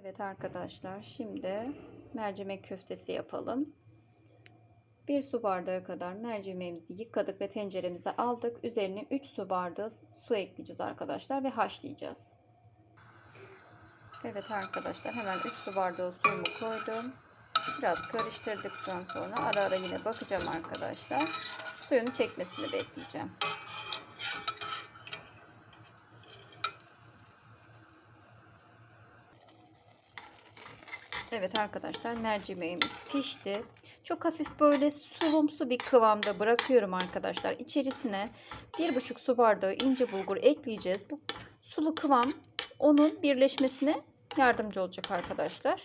Evet arkadaşlar şimdi mercimek köftesi yapalım. Bir su bardağı kadar mercimeğimizi yıkadık ve tenceremize aldık. Üzerine 3 su bardağı su ekleyeceğiz arkadaşlar ve haşlayacağız. Evet arkadaşlar hemen 3 su bardağı suyumu koydum. Biraz karıştırdıktan sonra ara ara yine bakacağım arkadaşlar. Suyunu çekmesini bekleyeceğim. Evet arkadaşlar mercimeğimiz pişti. Çok hafif böyle sulumsu bir kıvamda bırakıyorum arkadaşlar. İçerisine 1,5 su bardağı ince bulgur ekleyeceğiz. Bu sulu kıvam onun birleşmesine yardımcı olacak arkadaşlar.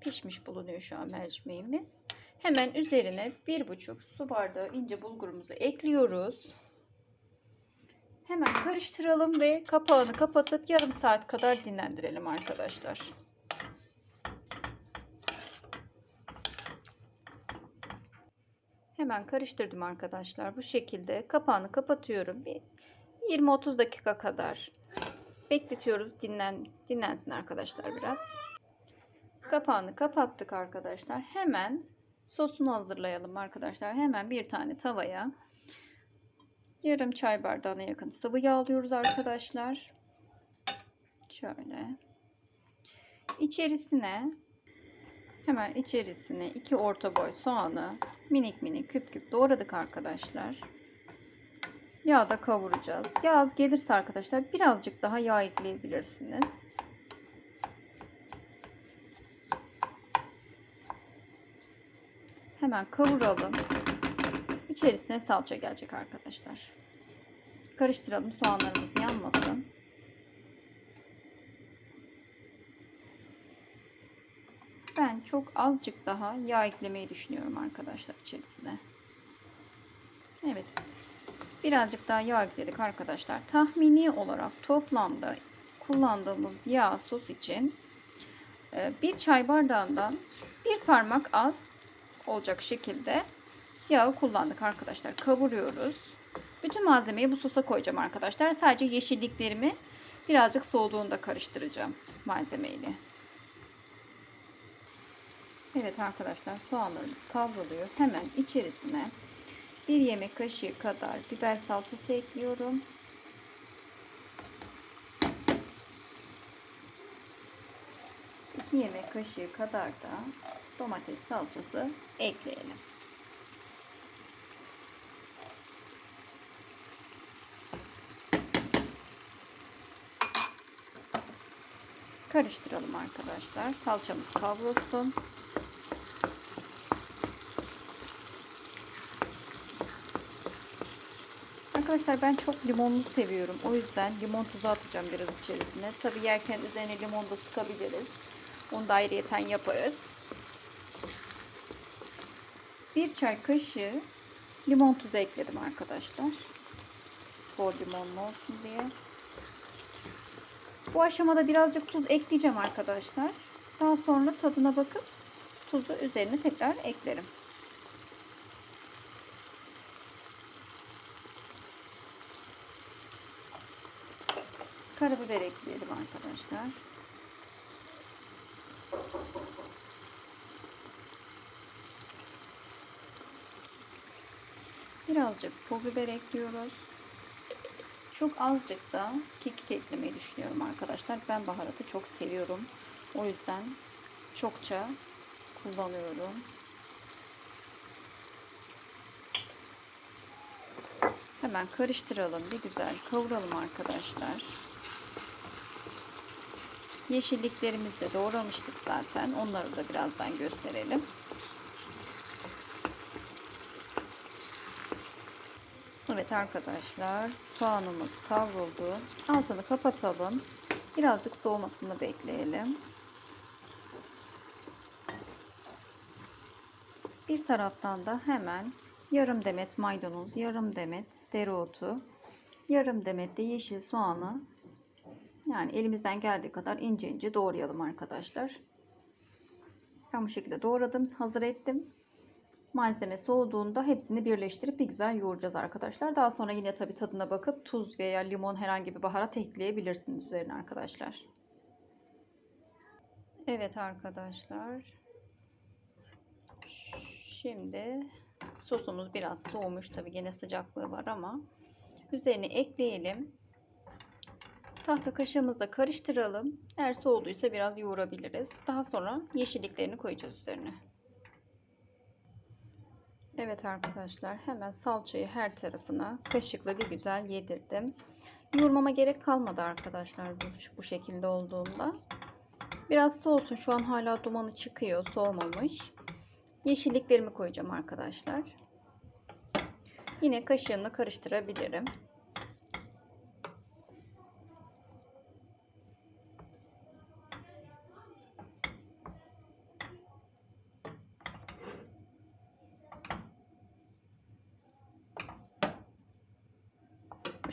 Pişmiş bulunuyor şu an mercimeğimiz. Hemen üzerine 1,5 su bardağı ince bulgurumuzu ekliyoruz. Karıştıralım ve kapağını kapatıp yarım saat kadar dinlendirelim arkadaşlar. Hemen karıştırdım arkadaşlar. Bu şekilde kapağını kapatıyorum. Bir 20-30 dakika kadar bekletiyoruz. Dinlen dinlensin arkadaşlar biraz. Kapağını kapattık arkadaşlar. Hemen sosunu hazırlayalım arkadaşlar. Hemen bir tane tavaya yarım çay bardağına yakın sıvı yağ alıyoruz arkadaşlar. Şöyle. İçerisine hemen içerisine iki orta boy soğanı minik minik küp küp doğradık arkadaşlar. Yağda kavuracağız. Yağ az gelirse arkadaşlar birazcık daha yağ ekleyebilirsiniz. Hemen kavuralım. İçerisine salça gelecek arkadaşlar. Karıştıralım soğanlarımız yanmasın. Ben çok azıcık daha yağ eklemeyi düşünüyorum arkadaşlar içerisine. Evet. Birazcık daha yağ ekledik arkadaşlar. Tahmini olarak toplamda kullandığımız yağ sos için e, bir çay bardağından bir parmak az olacak şekilde yağı kullandık arkadaşlar. Kavuruyoruz. Bütün malzemeyi bu sosa koyacağım arkadaşlar. Sadece yeşilliklerimi birazcık soğuduğunda karıştıracağım malzemeyle. Evet arkadaşlar soğanlarımız kavruluyor. Hemen içerisine bir yemek kaşığı kadar biber salçası ekliyorum. İki yemek kaşığı kadar da domates salçası ekleyelim. Karıştıralım arkadaşlar. Salçamız kavrulsun. Arkadaşlar ben çok limonlu seviyorum. O yüzden limon tuzu atacağım biraz içerisine. Tabi yerken üzerine limon da sıkabiliriz. Onu da ayrıyeten yaparız. Bir çay kaşığı limon tuzu ekledim arkadaşlar. Bol limonlu olsun diye. Bu aşamada birazcık tuz ekleyeceğim arkadaşlar. Daha sonra tadına bakıp tuzu üzerine tekrar eklerim. Karabiber ekleyelim arkadaşlar. Birazcık pul biber ekliyoruz. Çok azıcık da kekik eklemeyi düşünüyorum arkadaşlar. Ben baharatı çok seviyorum. O yüzden çokça kullanıyorum. Hemen karıştıralım. Bir güzel kavuralım arkadaşlar. Yeşilliklerimizi de doğramıştık zaten. Onları da birazdan gösterelim. Evet arkadaşlar soğanımız kavruldu. Altını kapatalım. Birazcık soğumasını bekleyelim. Bir taraftan da hemen yarım demet maydanoz, yarım demet dereotu, yarım demet de yeşil soğanı yani elimizden geldiği kadar ince ince doğrayalım arkadaşlar. Ben bu şekilde doğradım, hazır ettim. Malzeme soğuduğunda hepsini birleştirip bir güzel yoğuracağız arkadaşlar. Daha sonra yine tabii tadına bakıp tuz veya limon herhangi bir baharat ekleyebilirsiniz üzerine arkadaşlar. Evet arkadaşlar. Şimdi sosumuz biraz soğumuş tabii gene sıcaklığı var ama üzerine ekleyelim. Tahta kaşığımızla karıştıralım. Eğer soğuduysa biraz yoğurabiliriz. Daha sonra yeşilliklerini koyacağız üzerine. Evet arkadaşlar hemen salçayı her tarafına kaşıkla bir güzel yedirdim. Yoğurmama gerek kalmadı arkadaşlar bu, bu şekilde olduğunda. Biraz soğusun şu an hala dumanı çıkıyor soğumamış. Yeşilliklerimi koyacağım arkadaşlar. Yine kaşığımla karıştırabilirim.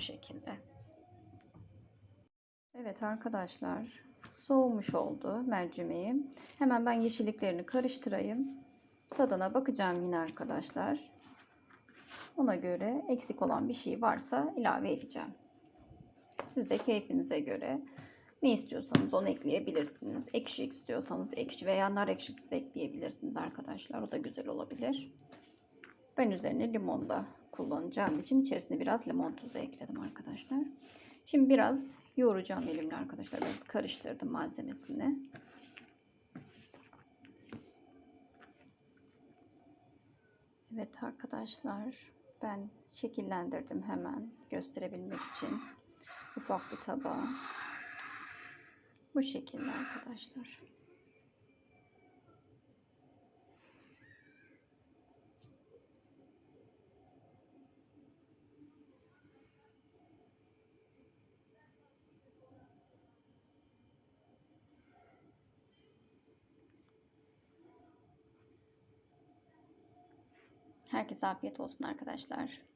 Şekilde. Evet arkadaşlar soğumuş oldu mercimeğim. Hemen ben yeşilliklerini karıştırayım. Tadına bakacağım yine arkadaşlar. Ona göre eksik olan bir şey varsa ilave edeceğim. Siz de keyfinize göre ne istiyorsanız onu ekleyebilirsiniz. Ekşi istiyorsanız ekşi veya nar ekşisi de ekleyebilirsiniz arkadaşlar. O da güzel olabilir. Ben üzerine limon da kullanacağım için içerisine biraz limon tuzu ekledim arkadaşlar. Şimdi biraz yoğuracağım elimle arkadaşlar. Biraz karıştırdım malzemesini. Evet arkadaşlar ben şekillendirdim hemen gösterebilmek için ufak bir tabağa. Bu şekilde arkadaşlar. Herkese afiyet olsun arkadaşlar.